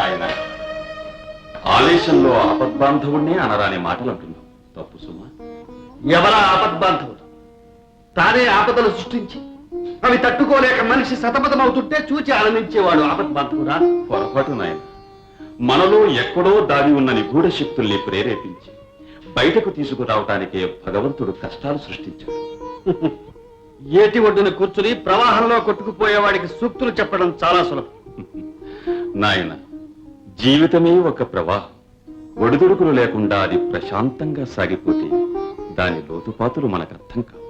నాయన ఆవేశంలో ఆపద్బాంధవుణ్ణి అనరాని మాటలు అంటున్నావు తప్పు సుమా. ఎవరా ఆపద్బాంధవుడు తానే ఆపదలు సృష్టించి అవి తట్టుకోలేక మనిషి సతమతమవుతుంటే చూచి ఆనందించేవాడు ఆపద్బాంధవుడా పొరపాటు నాయన. మనలో ఎక్కడో దాగి ఉన్న నిగూఢ శక్తుల్ని ప్రేరేపించి బయటకు తీసుకురావటానికే భగవంతుడు కష్టాలు సృష్టించాడు. ఏటి ఒడ్డున కూర్చుని ప్రవాహంలో కొట్టుకుపోయేవాడికి సూక్తులు చెప్పడం చాలా సులభం. నాయన జీవితమే ఒక ప్రవాహం. ఒడిదుడుకులు లేకుండా అది ప్రశాంతంగా సాగిపోతే దాని లోతుపాతులు మనకు అర్థం కావు.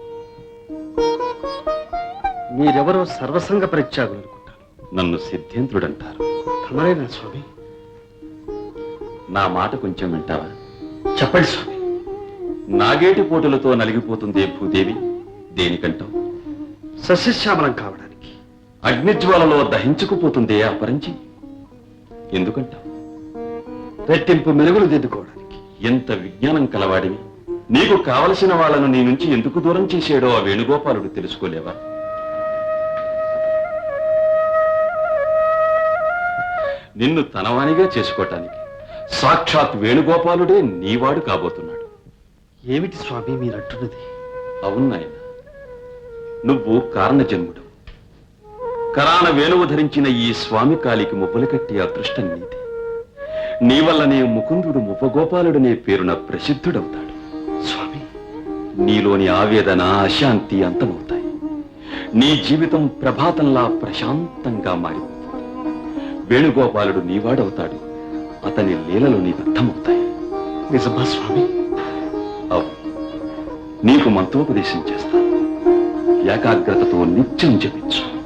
మీరెవరో సర్వసంగ పరిత్యాగులు అనుకుంటారు. నన్ను సిద్ధేంద్రుడంటారు తమరేనా స్వామి? నా మాట కొంచెం వింటావా? చెప్పండి స్వామి. నాగేటి పోటులతో నలిగిపోతుంది భూదేవి దేనికంటావు? సస్యశ్యామలం కావడానికి. అగ్నిజ్వాలలో దహించుకుపోతుందే అపరించి ఎందుకంటావు? రెట్టింపు మెరుగులు దిద్దుకోవడానికి ఎంత విజ్ఞానం కలవాడివి? నీకు కావలసిన వాళ్ళను నీ నుంచి ఎందుకు దూరం చేసాడో ఆ వేణుగోపాలుడు తెలుసుకోలేవా? నిన్ను తనవానిగా చేసుకోవటానికి సాక్షాత్ వేణుగోపాలుడే నీవాడు కాబోతున్నాడు. ఏమిటి స్వామి మీరంటున్నది? అవును నాయన నువ్వు కారణజన్ముడు. కరాన వేణువు ధరించిన ఈ స్వామి కాలికి మువ్వలు కట్టి అదృష్టం నీది నీ వల్లనే ముకుందుడు ముపగోపాలుడనే పేరున ప్రసిద్ధుడవుతాడు. స్వామి నీలోని ఆవేదన అశాంతి అంతమవుతాయి. నీ జీవితం ప్రభాతంలా ప్రశాంతంగా మారిపోతుంది. వేణుగోపాలుడు నీవాడవుతాడు. అతని లీలలు నీకు అర్థమవుతాయి. నిజమా స్వామి? అవును నీకు మంత్రోపదేశం చేస్తాను. ఏకాగ్రతతో నిత్యం జపించు.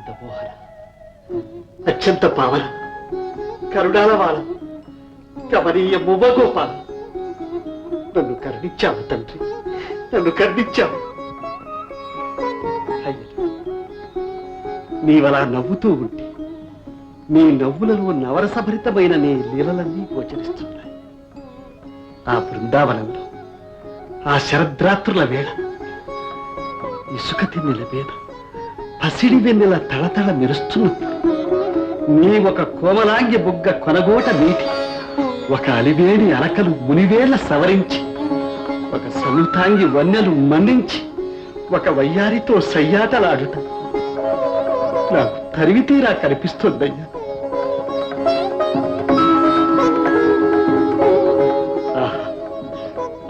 ఆనంద మోహన అత్యంత పావన కరుణాల వాల కమనీయ మువ్వగోపాల నన్ను కరుణించావు తండ్రి. నన్ను కరుణించావు. నీవలా నవ్వుతూ ఉంటే నీ నవ్వులలో నవరసభరితమైన నీ లీలలన్నీ గోచరిస్తున్నాయి. ఆ బృందావనంలో ఆ శరద్రాత్రుల వేళ ఇసుక తిన్నెల మీద పసిడి వెన్నెల తళతళ మెరుస్తున్నప్పుడు నీ ఒక కోమలాంగి బుగ్గ కొనగోట నీటి ఒక అలివేడి అలకలు మునివేళ్ళ సవరించి ఒక సముతాంగి వన్నెలు మన్నించి ఒక వయ్యారితో సయ్యాటలాడుట నాకు తరివి తీరా కనిపిస్తుందయ్యా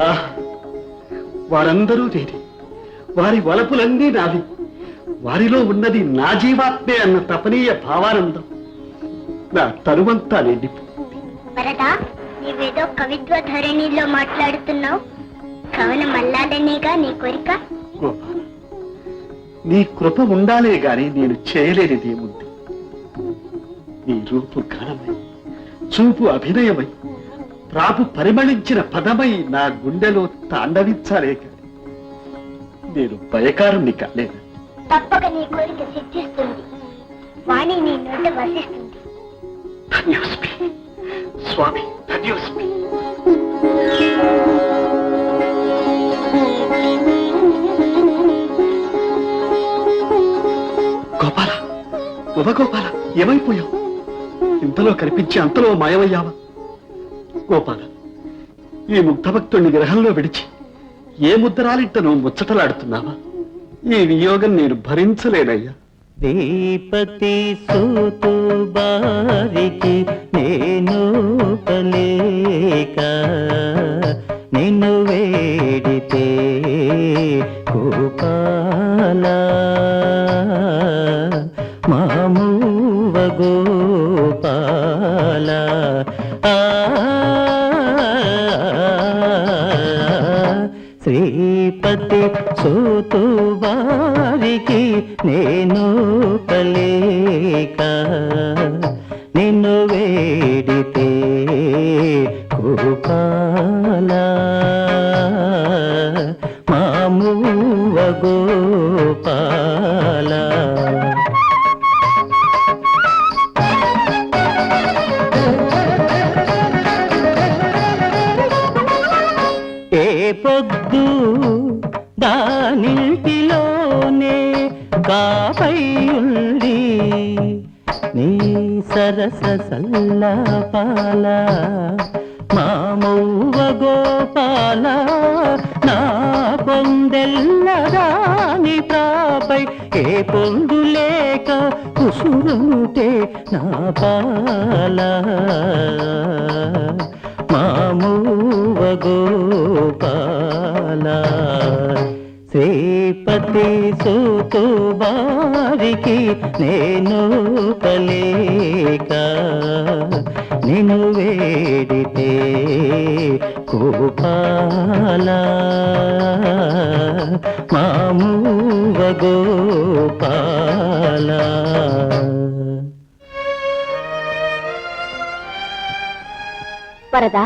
ఆహ్! వారందరూ తేరి వారి వలపులన్నీ నావి వారిలో ఉన్నది నా జీవాత్మే అన్న తపనీయ భావానందం. నా తరువంతా నిండిపో. వరదా నీవేదో కవిత్వ ధరణిలో మాట్లాడుతున్నావు. కవన మల్లాలనేగా నీ కోరిక? నీ కృప ఉండాలే గాని నేను చేయలేనిదేముంది నీ రూపు ఘనమై చూపు అభినయమై ప్రాపు పరిమళించిన పదమై నా గుండెలో తాండవించాలే కాని నేను భయకారుణ్ణి కాలేదు తప్పక నీ కోరిక సిద్ధిస్తుంది. వాణి నీ నోట వసిస్తుంది. స్వామి ధన్యోస్మి గోపాల ఉపగోపాల ఏమైపోయావు? ఇంతలో కనిపించి అంతలో మాయమయ్యావా? గోపాల ఈ ముగ్ధభక్తుణ్ణి గ్రహంలో విడిచి ఏ ముద్దరాలింట ముచ్చటలాడుతున్నావా? ఈ వియోగం నేను భరించలేనయ్యా. దీపతి సూతు బారికి నేను పలేక నిన్ను వేడితే గోపాల మామూవగో పతి సూతు వారికి నేను కలేక నిన్ను వేడితే గోపాల మామూవ గోపాల కాపై ఉంది నీ సరస సల్లపాల మామవ్వ గోపాల నా పొందెల్లదాని ప్రాపై ఏ పొందు లేక కుసురుంటే నా పాల. మామూవ గోపాల. శ్రీపతి సూతు బారికి నేను కలేక నిన్ను వేడితే గోపాల మామూవ గోపాల. వరదా?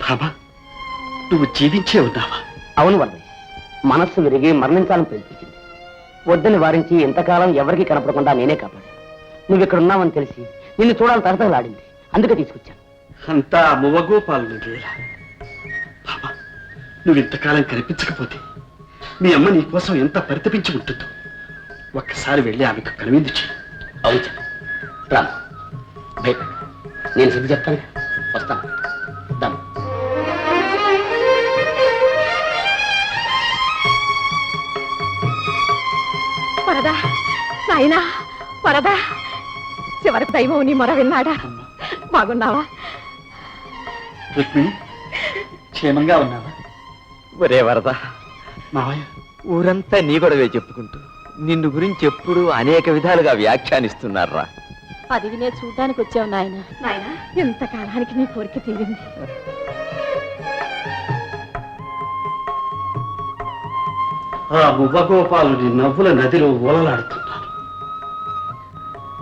బాబా నువ్వు జీవించే ఉన్నావా? అవును వల్లయ్య మనస్సు విరిగి మరణించాలని ప్రయత్నించింది. వద్దని వారించి ఎంతకాలం ఎవరికి కనపడకుండా నేనే కాపాడు నువ్వు ఇక్కడ ఉన్నావని తెలిసి నిన్ను చూడాలని తడతలాడింది అందుకే తీసుకొచ్చాను. అంతా బాబా నువ్వు ఇంతకాలం కనిపించకపోతే మీ అమ్మ నీ కోసం ఎంత పరితపించి ఉంటుందో ఒక్కసారి వెళ్ళి ఆమెకు కనువిందు చేయి అవును చెప్పు రామ్ భయపడు నేను సిద్ధి చెప్తాను వస్తాను. వరదా? నాయనా వరదా? చివరికి దైవం నీ మొర విన్నాడా? బాగున్నావా? రుక్మిణి క్షేమంగా ఉన్నావా? ఒరే వరద. మావయ్య. ఊరంతా నీ గొడవే చెప్పుకుంటూ నిన్ను గురించి ఎప్పుడు అనేక విధాలుగా వ్యాఖ్యానిస్తున్నారా? అది వినే చూడ్డానికి వచ్చావు నాయన. నాయన. ఎంతకాలానికి నీ కోరిక తీరింది? ఆ మువ్వగోపాలుడి నవ్వుల నదిలో ఓలలాడుతున్నాను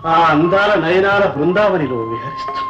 ఆ అందాల నయనాల బృందావనిలో విహరిస్తున్నాను